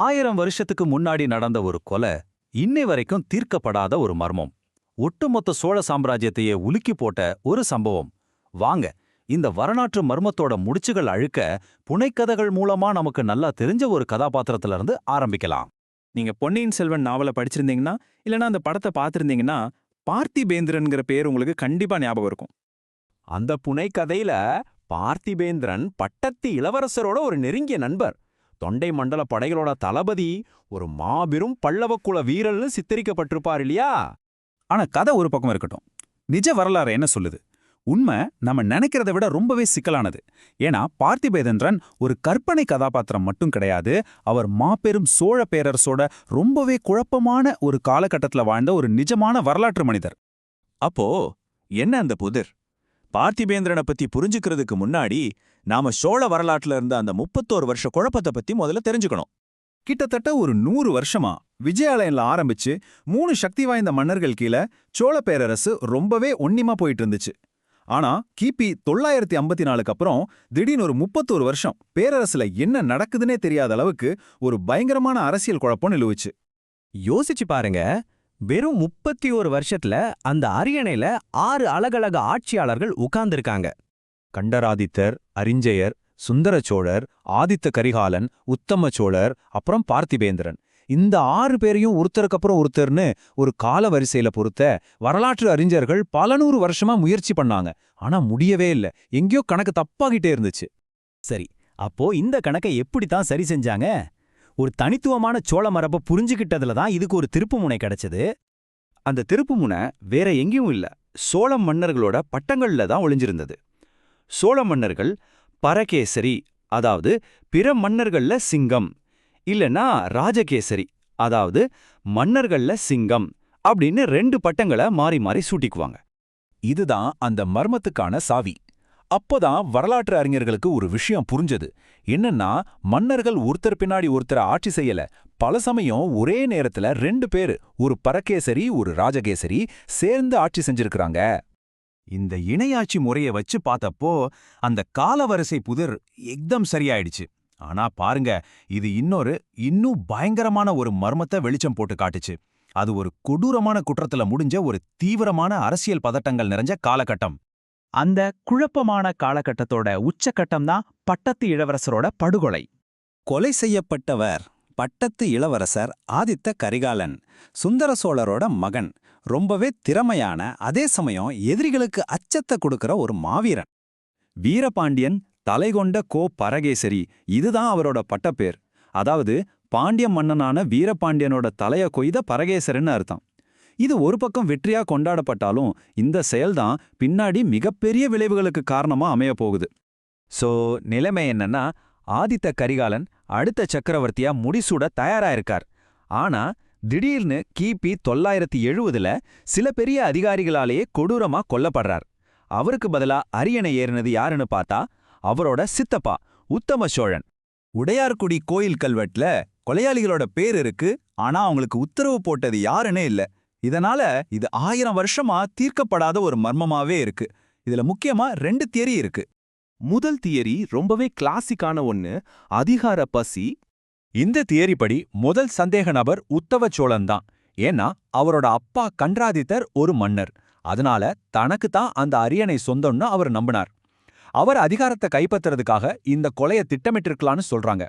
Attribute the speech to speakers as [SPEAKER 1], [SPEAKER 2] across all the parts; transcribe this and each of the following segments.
[SPEAKER 1] ஆயிரம் வருஷத்துக்கு முன்னாடி நடந்த ஒரு கொலை இன்னை வரைக்கும் தீர்க்கப்படாத ஒரு மர்மம். ஒட்டுமொத்த சோழ சாம்ராஜ்யத்தையே உலுக்கி போட்ட ஒரு சம்பவம். வாங்க இந்த வரலாற்று மர்மத்தோட முடிச்சுகள் அழுக்க புனைக்கதைகள் மூலமா நமக்கு நல்லா தெரிஞ்ச ஒரு கதாபாத்திரத்துல இருந்து ஆரம்பிக்கலாம்.
[SPEAKER 2] நீங்க பொன்னியின் செல்வன் நாவலை படிச்சிருந்தீங்கன்னா இல்லனா அந்த படத்தை பார்த்திருந்தீங்கன்னா பார்த்திபேந்திரன்கிற பேர் உங்களுக்கு கண்டிப்பா ஞாபகம் இருக்கும்.
[SPEAKER 3] அந்த புனைக்கதையில பார்த்திபேந்திரன் பட்டத்து இளவரசரோட ஒரு நெருங்கிய நண்பர். தொண்டை மண்டல படைகளோட தளபதி ஒரு மாபெரும் பல்லவக்குல வீரர்னு சித்தரிக்கப்பட்டிருப்பார் இல்லையா?
[SPEAKER 2] ஆனா கதை ஒரு பக்கம் இருக்கட்டும். நிஜ வரலாறு என்ன சொல்லுது? உண்மை நம்ம நினைக்கிறத விட ரொம்பவே சிக்கலானது. ஏன்னா பார்த்திபேந்திரன் ஒரு கற்பனை கதாபாத்திரம் மட்டும் கிடையாது அவர் மாபெரும் சோழ பேரரசோட ரொம்பவே குழப்பமான ஒரு காலகட்டத்துல வாழ்ந்த ஒரு நிஜமான வரலாற்று மனிதர்.
[SPEAKER 4] அப்போ என்ன அந்த புதிர்? பார்த்திபேந்திரனை பத்தி புரிஞ்சுக்கிறதுக்கு முன்னாடி நாம சோழ வரலாற்றுல இருந்த அந்த முப்பத்தோரு வருஷ குழப்பத்தை பத்தி முதல்ல தெரிஞ்சுக்கணும்.
[SPEAKER 2] கிட்டத்தட்ட ஒரு நூறு வருஷமா விஜயாலயன்ல ஆரம்பிச்சு மூணு சக்தி வாய்ந்த மன்னர்கள் கீழே சோழ பேரரசு ரொம்பவே ஒன்னிமா போயிட்டு இருந்துச்சு ஆனா கிபி தொள்ளாயிரத்தி ஐம்பத்தி நாலுக்கு அப்புறம் திடீர்னு ஒரு முப்பத்தோரு வருஷம் பேரரசுல என்ன நடக்குதுன்னே தெரியாத அளவுக்கு ஒரு பயங்கரமான அரசியல் குழப்பம் நிலவுச்சு.
[SPEAKER 3] யோசிச்சு பாருங்க. வெறும் முப்பத்தி ஒரு வருஷத்துல அந்த அரியணையில ஆறு அழகழக ஆட்சியாளர்கள் உட்கார்ந்திருக்காங்க. கண்டராதித்தர் அரிஞ்சயர் சுந்தர சோழர் ஆதித்த கரிகாலன் உத்தம சோழர் அப்புறம் பார்த்திபேந்திரன். இந்த ஆறு பேரையும் ஒருத்தருக்கு அப்புறம் ஒருத்தர்னு ஒரு கால வரிசையில பொறுத்த வரலாற்று அறிஞர்கள் பல நூறு வருஷமா முயற்சி பண்ணாங்க. ஆனா முடியவே இல்ல. எங்கேயோ கணக்கு தப்பாகிட்டே இருந்துச்சு.
[SPEAKER 1] சரி அப்போ இந்த கணக்கை எப்படித்தான் சரி செஞ்சாங்க? ஒரு தனித்துவமான சோழ மரபை புரிஞ்சுக்கிட்டதுல தான் இதுக்கு ஒரு திருப்புமுனை கிடைச்சது.
[SPEAKER 2] அந்த திருப்புமுனை வேற எங்கேயும் இல்ல. சோழ மன்னர்களோட பட்டங்கள்ல தான் ஒளிஞ்சிருந்தது. சோழ மன்னர்கள் பரகேசரி அதாவது பிற மன்னர்கள்ல சிங்கம் இல்லனா ராஜகேசரி அதாவது மன்னர்கள்ல சிங்கம் அப்படின்னு ரெண்டு பட்டங்களை மாறி மாறி சூட்டிக்குவாங்க.
[SPEAKER 5] இதுதான் அந்த மர்மத்துக்கான சாவி. அப்போதான் வரலாற்று அறிஞர்களுக்கு ஒரு விஷயம் புரிஞ்சது. என்னன்னா மன்னர்கள் ஒருத்தர் பின்னாடி ஒருத்தரை ஆட்சி செய்யல. பல சமயம் ஒரே நேரத்துல ரெண்டு பேரு ஒரு பரகேசரி ஒரு ராஜகேசரி சேர்ந்து ஆட்சி செஞ்சிருக்கிறாங்க.
[SPEAKER 2] இந்த இணையாட்சி முறைய வச்சு பார்த்தப்போ அந்த காலவரிசை புதிர் எக்தம் சரியாயிடுச்சு. ஆனா பாருங்க இது இன்னொரு இன்னும் பயங்கரமான ஒரு மர்மத்தை வெளிச்சம் போட்டு காட்டுச்சு. அது ஒரு கொடூரமான குற்றத்துல முடிஞ்ச ஒரு தீவிரமான அரசியல் பதட்டங்கள் நிறைஞ்ச காலகட்டம்.
[SPEAKER 6] அந்த குழப்பமான காலகட்டத்தோட உச்சக்கட்டம் தான் பட்டத்து இளவரசரோட படுகொலை.
[SPEAKER 3] கொலை செய்யப்பட்டவர் பட்டத்து இளவரசர் ஆதித்த கரிகாலன் சுந்தர சோழரோட மகன். ரொம்பவே திறமையான அதே சமயம் எதிரிகளுக்கு அச்சத்தை கொடுக்கிற ஒரு மாவீரன். வீரபாண்டியன் தலைகொண்ட கோ பரகேசரி இதுதான் அவரோட பட்டப்பேர். அதாவது பாண்டிய மன்னனான வீரபாண்டியனோட தலைய கொய்த பரகேசரன்னு அர்த்தம். இது ஒரு பக்கம் வெற்றியா கொண்டாடப்பட்டாலும் இந்த செயல்தான் பின்னாடி மிகப்பெரிய விளைவுகளுக்கு காரணமா அமைய போகுது. சோ நிலைமை என்னன்னா ஆதித்த கரிகாலன் அடுத்த சக்கரவர்த்தியா முடிசூட தயாரா இருக்கார். ஆனா திடீர்னு கிபி தொள்ளாயிரத்தி எழுவதுல சில பெரிய அதிகாரிகளாலேயே கொடூரமா கொல்லப்படுறார். அவருக்கு பதிலா அரியணை ஏறினது யாருன்னு பார்த்தா அவரோட சித்தப்பா உத்தம சோழன்.
[SPEAKER 4] உடையார்குடி கோயில் கல்வெட்டுல கொலையாளிகளோட பேர் இருக்கு ஆனா அவங்களுக்கு உத்தரவு போட்டது யாருன்னே இல்ல. இதனால இது ஆயிரம் வருஷமா தீர்க்கப்படாத ஒரு மர்மமாவே இருக்கு. இதுல முக்கியமா ரெண்டு தியரி இருக்கு.
[SPEAKER 5] முதல் தியரி ரொம்பவே கிளாசிக்கான ஒன்னு அதிகார பசி
[SPEAKER 1] இந்த தியரிப்படி முதல் சந்தேக நபர் உத்தவ சோழன் தான். ஏன்னா அவரோட அப்பா கன்றாதித்தர் ஒரு மன்னர். அதனால தனக்கு தான் அந்த அரியணை சொந்தம்னு அவர் நம்பினார். அவர் அதிகாரத்தை கைப்பற்றுறதுக்காக இந்த கொலைய திட்டமிட்டிருக்கலான்னு சொல்றாங்க.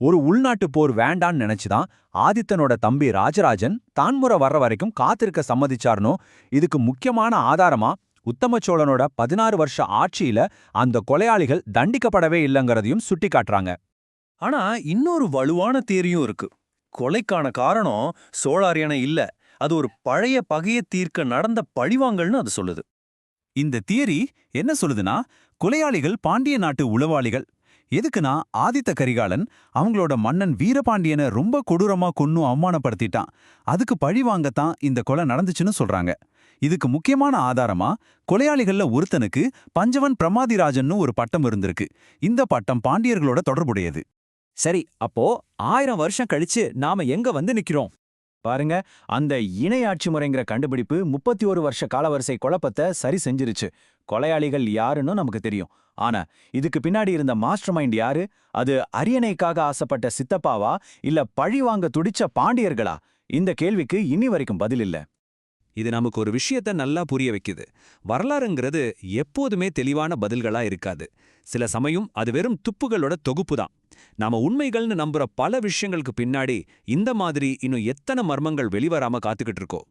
[SPEAKER 1] ஒரு உள்நாட்டு போர் வேண்டான்னு நினைச்சுதான் ஆதித்தனோட தம்பி ராஜராஜன் தான்முறை வர்ற வரைக்கும் காத்திருக்க சம்மதிச்சார்னோ இதுக்கு முக்கியமான ஆதாரமா உத்தம சோழனோட பதினாறு வருஷ ஆட்சியில அந்த கொலையாளிகள் தண்டிக்கப்படவே இல்லைங்கிறதையும் சுட்டிக்காட்டுறாங்க.
[SPEAKER 7] ஆனா இன்னொரு வலுவான தேரியும் இருக்கு. கொலைக்கான காரணம் சோழ இல்ல. அது ஒரு பழைய பகைய தீர்க்க நடந்த பழிவாங்கல்னு அது சொல்லுது.
[SPEAKER 2] இந்த தியரி என்ன சொல்லுதுன்னா கொலையாளிகள் பாண்டிய நாட்டு உளவாளிகள். எதுக்குன்னா ஆதித்த கரிகாலன் அவங்களோட மன்னன் வீரபாண்டியனை ரொம்ப கொடூரமா கொன்னு அவமானப்படுத்திட்டான். அதுக்கு பழி வாங்கத்தான் இந்த கொலை நடந்துச்சுன்னு சொல்றாங்க. இதுக்கு முக்கியமான ஆதாரமா கொலையாளிகள்ல ஒருத்தனுக்கு பஞ்சவன் பிரமாதிராஜன்னு ஒரு பட்டம் இருந்திருக்கு. இந்த பட்டம் பாண்டியர்களோட தொடர்புடையது.
[SPEAKER 3] சரி அப்போ ஆயிரம் வருஷம் கழிச்சு நாம எங்க வந்து நிக்கிறோம்?
[SPEAKER 6] பாருங்க அந்த இணையாட்சி முறைங்கிற கண்டுபிடிப்பு முப்பத்தி ஒரு வருஷ காலவரிசை குழப்பத்தை சரி செஞ்சிருச்சு. கொலையாளிகள் யாருன்னு நமக்கு தெரியும். ஆனா இதுக்கு பின்னாடி இருந்த மாஸ்டர் மைண்ட் யாரு? அது அரியணைக்காக ஆசைப்பட்ட சித்தப்பாவா? இல்ல பழி வாங்க துடிச்ச பாண்டியர்களா? இந்த கேள்விக்கு இனி வரைக்கும் பதில் இல்ல.
[SPEAKER 8] இது நமக்கு ஒரு விஷயத்த நல்லா புரிய வைக்குது. வரலாறுங்கிறது எப்போதுமே தெளிவான பதில்களா இருக்காது. சில சமயம் அது வெறும் துப்புகளோட தொகுப்பு தான். நாம உண்மைகள்னு நம்புற பல விஷயங்களுக்கு பின்னாடி இந்த மாதிரி இன்னும் எத்தனை மர்மங்கள் வெளிவராம காத்துக்கிட்டு இருக்கோம்